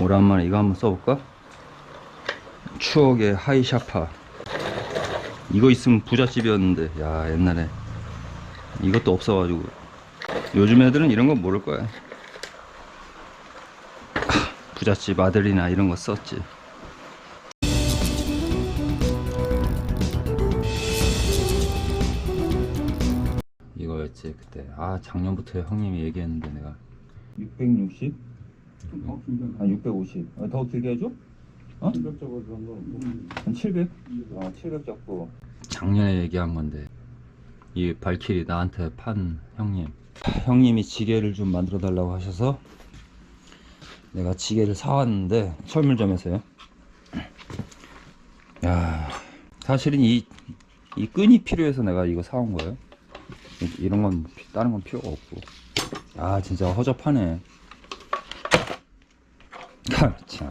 오랜만에 이거 한번 써볼까? 추억의 하이샤파. 이거 있으면 부잣집이었는데. 야 옛날에. 이것도 없어가지고. 요즘 애들은 이런 거 모를 거야. 하, 부잣집 아들이나 이런 거 썼지. 이거였지 그때. 아 작년부터 형님이 얘기했는데 내가. 660? 더 길게 아 650. 어, 더 길게 해줘? 어? 충격적으로 그런 거 한 700? 아700 잡고. 작년에 얘기한 건데 이 발키리 나한테 판 형님. 형님이 지게를 좀 만들어 달라고 하셔서 내가 지게를 사왔는데 철물점에서요. 야 사실은 이, 이 끈이 필요해서 내가 이거 사온 거예요. 이- 이런 건 피- 다른 건 필요가 없고. 아 진짜 허접하네. 아, 참.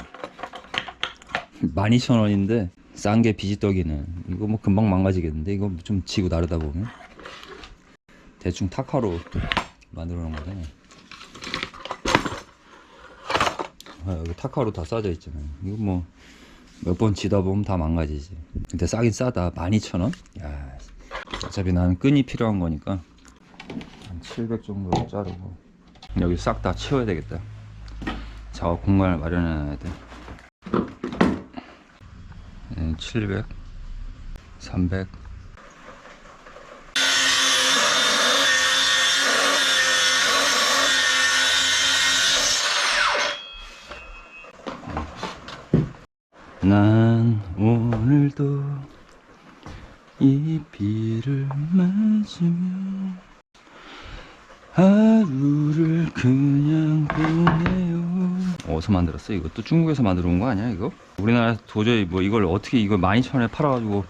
12,000원인데 싼 게 비지떡이네. 이거 뭐 금방 망가지겠는데? 이거 좀 지고 나르다 보면. 대충 타카로 만들어 놓은 거네. 아, 여기 타카로 다 싸져 있잖아요. 이거 뭐 몇 번 지다 보면 다 망가지지. 근데 싸긴 싸다. 12,000원? 야 어차피 나는 끈이 필요한 거니까 한 700 정도 자르고. 여기 싹 다 치워야 되겠다 작업 공간을 마련해놔야 돼. 예, 700, 300. 난 오늘도 이 비를 맞으며 하루를 그냥 보내요. 어디서 만들었어? 이것도 중국에서 만들어 온 거 아니야, 이거? 우리나라 도저히 뭐 이걸 어떻게 이걸 12,000원에 팔아가지고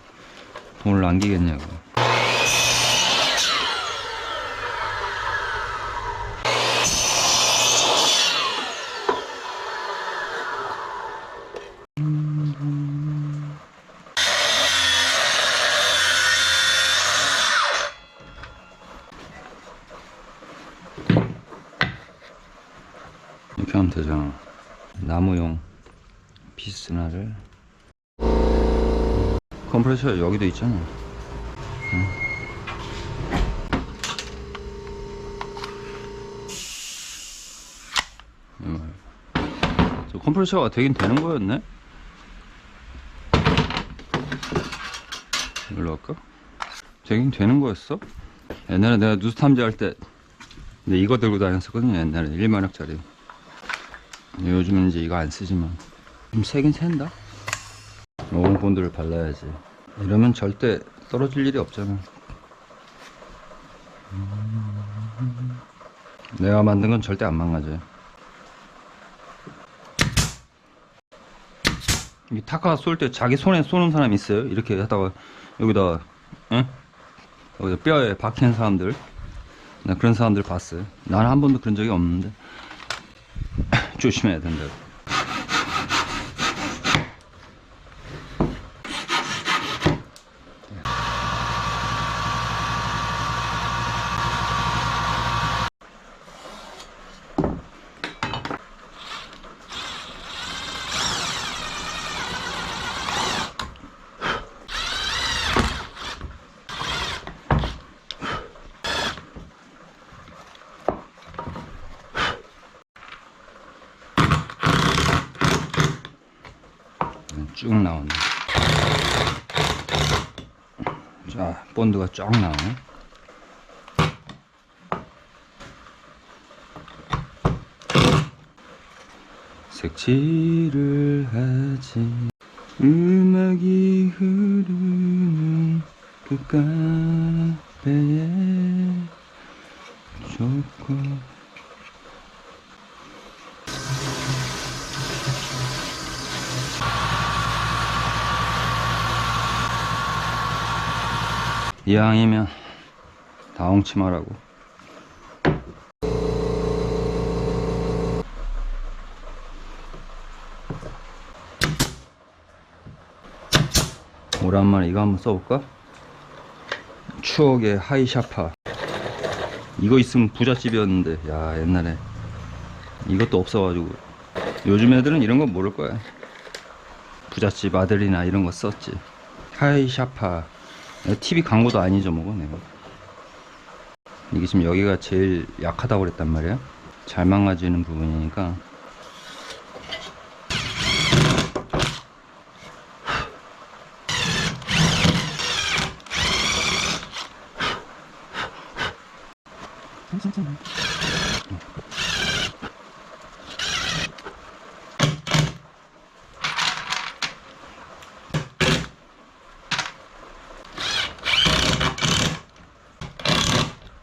돈을 남기겠냐고. 이렇게 하면 되잖아. 나무용 피스나를 컴프레셔 여기도 있잖아. 응. 말이야. 저 컴프레셔가 되긴 되는 거였네? 이걸로 할까? 되긴 되는 거였어? 옛날에 내가 누수 탐지할 때 근데 이거 들고 다녔었거든요 옛날에 1만원짜리 요즘은 이제 이거 안 쓰지만. 좀 세긴 센다. 오븐 본드를 발라야지. 이러면 절대 떨어질 일이 없잖아. 음. 내가 만든 건 절대 안 망가져요 이 타카 쏠 때 자기 손에 쏘는 사람 있어요? 이렇게 하다가 여기다 응? 여기다 뼈에 박히는 사람들. 나 그런 사람들 봤어요. 나는 한 번도 그런 적이 없는데 조심해야 쭉 나오네. 자, 본드가 쫙 나오네. 색칠을 하지. 음악이 흐르는 그 카페에 좋고. 이왕이면 다홍치 말하고 오랜만에 이거 한번 써볼까? 추억의 하이샤파 이거 있으면 부잣집이었는데 야 옛날에 이것도 없어가지고 요즘 애들은 이런 거 모를 거야. 부잣집 아들이나 이런 거 썼지. 하이샤파. TV 광고도 아니죠, 뭐고, 내가. 이게 지금 여기가 제일 약하다고 그랬단 말이야. 잘 망가지는 부분이니까.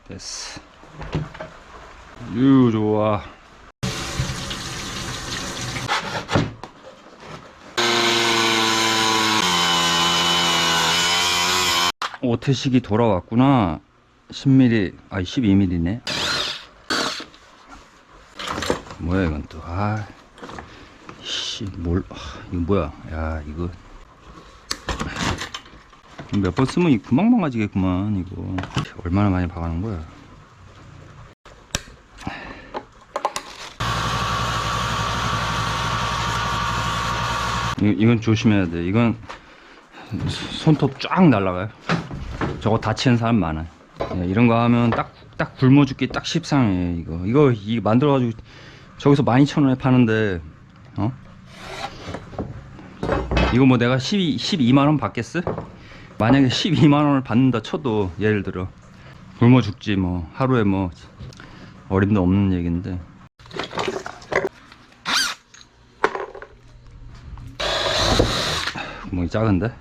됐어. 유, 좋아. 오태식이 돌아왔구나. 10mm, 아니 12mm네. 뭐야 이건 또? 아, 씨, 뭘? 아, 이거 뭐야? 야, 이거 몇 번 쓰면 이 금방 망가지겠구만 이거. 얼마나 많이 박아놓은 거야? 이, 이건 조심해야 돼. 이건 손톱 쫙 날라가요. 저거 다치는 사람 많아요. 예, 이런 거 하면 딱, 딱 굶어 죽기 딱 십상해, 이거. 이거, 이 만들어 가지고, 저기서 12,000원에 파는데, 어? 이거 뭐 내가 12, 12만원 받겠어? 만약에 12만원을 받는다 쳐도, 예를 들어, 굶어 죽지, 뭐, 하루에 뭐, 어림도 없는 얘기인데. 구멍이 작은데?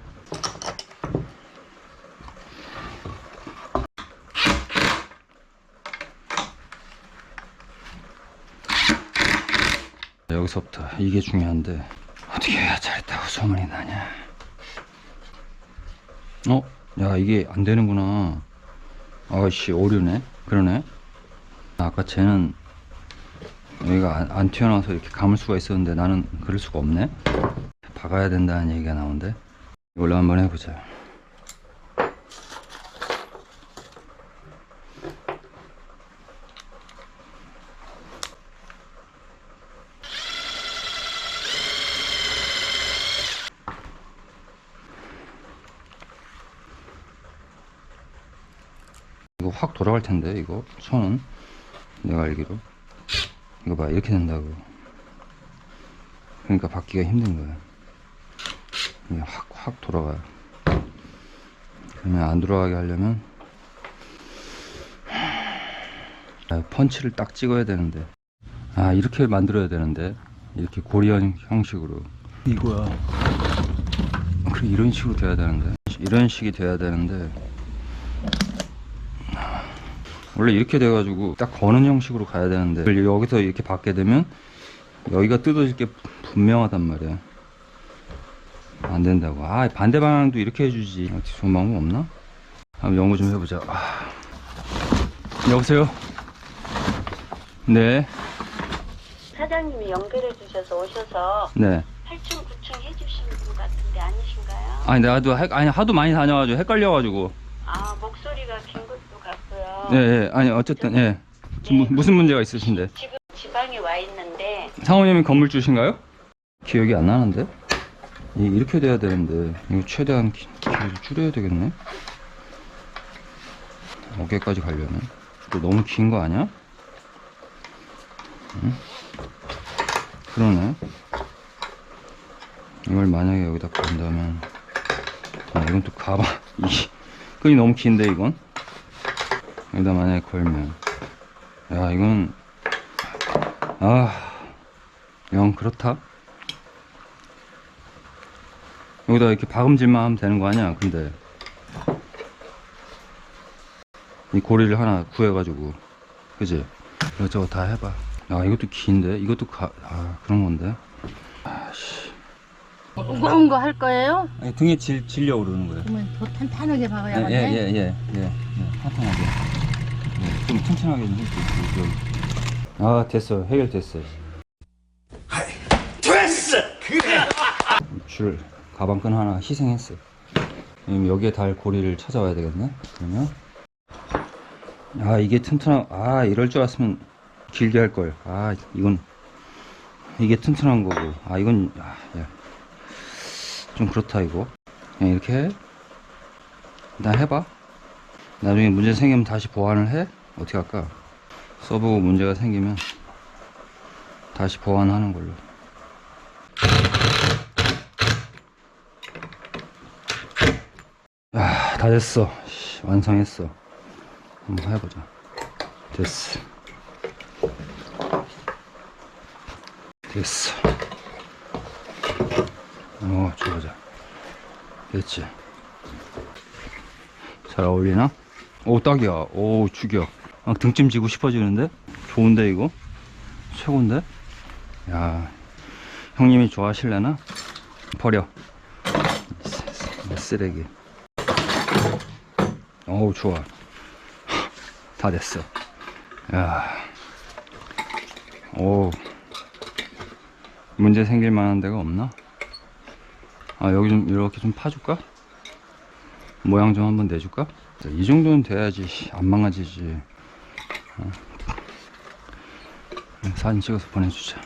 여기서부터 이게 중요한데 어떻게 해야 잘했다고 소문이 나냐? 어? 야 이게 안 되는구나. 아씨 오류네? 그러네? 아까 쟤는 여기가 안, 안 튀어나와서 이렇게 감을 수가 있었는데 나는 그럴 수가 없네 박아야 된다는 얘기가 나오는데 이걸로 한번 해보자. 이거 확 돌아갈 텐데 이거? 손은? 내가 알기로? 이거 봐 이렇게 된다고. 그러니까 받기가 힘든 거야 확 확 돌아가요. 그러면 안 돌아가게 하려면 아, 펀치를 딱 찍어야 되는데. 아 이렇게 만들어야 되는데. 이렇게 고리형 형식으로. 이거야. 그래 이런 식으로 돼야 되는데. 이런 식이 돼야 되는데. 원래 이렇게 돼 가지고 딱 거는 형식으로 가야 되는데. 여기서 이렇게 받게 되면 여기가 뜯어질 게 분명하단 말이야 안 된다고 아 반대 방향도 이렇게 해주지 어떻게 좋은 방법 없나? 한번 연구 좀 해보자 아. 여보세요? 네 사장님이 연결해 주셔서 오셔서 네. 8층, 9층 해주시는 분 같은데 아니신가요? 아니 나도 헷- 아니 하도 많이 다녀가지고 헷갈려가지고 아 목소리가 긴 것도 같고요. 예, 예. 아니 어쨌든 예 지금 무- 무슨 문제가 있으신데 지금 지방에 와 있는데 상호님이 건물주신가요? 기억이 안 나는데 이- 이렇게 돼야 되는데 이거 최대한 기, 길이를 줄여야 되겠네 어깨까지 가려면 이거 너무 긴 거 아니야? 응? 그러네 이걸 만약에 여기다 건다면 아 이건 또 가봐 이 끈이 너무 긴데 이건 여기다 만약에 걸면 야 이건 아, 영 그렇다. 여기다 이렇게 박음질만 하면 되는 거 아니야? 근데 이 고리를 하나 구해가지고, 그지? 이것저것 다 해봐. 아, 이것도 긴데, 이것도 가, 아 그런 건데. 아씨. 무거운 거 할 거예요? 아니, 등에 질 질려 오르는 거예요. 그러면 더 탄탄하게 예, 박아야겠네. 예, 예, 예, 예, 예, 탄탄하게. 예, 좀 튼튼하게 좀 해주세요. 아, 됐어. 해결됐어. 됐어! 줄, 가방끈 하나 희생했어. 그럼 여기에 달 고리를 찾아와야 되겠네? 그러면. 아, 이게 튼튼하, 아, 이럴 줄 알았으면 길게 할 걸. 아, 이건 이게 튼튼한 거고 아 이건 아, 야. 좀 그렇다 이거 그냥 이렇게 해 일단 해봐 나중에 문제 생기면 다시 보완을 해 어떻게 할까 써보고 문제가 생기면 다시 보완하는 걸로 아, 다 됐어. 씨, 완성했어. 한번 해보자. 됐어. 됐어. 어, 줘보자. 됐지. 잘 어울리나? 오, 딱이야. 오, 죽여. 아, 등짐 지고 싶어지는데? 좋은데, 이거? 최고인데? 야, 형님이 좋아하실래나? 버려. 쓰- 쓰레기. 어우 좋아 다 됐어 야 오. 문제 생길 만한 데가 없나? 아 여기 좀 이렇게 좀 파줄까? 모양 좀 한번 내줄까? 이 정도는 돼야지 씨, 안 망가지지 어. 사진 찍어서 보내주자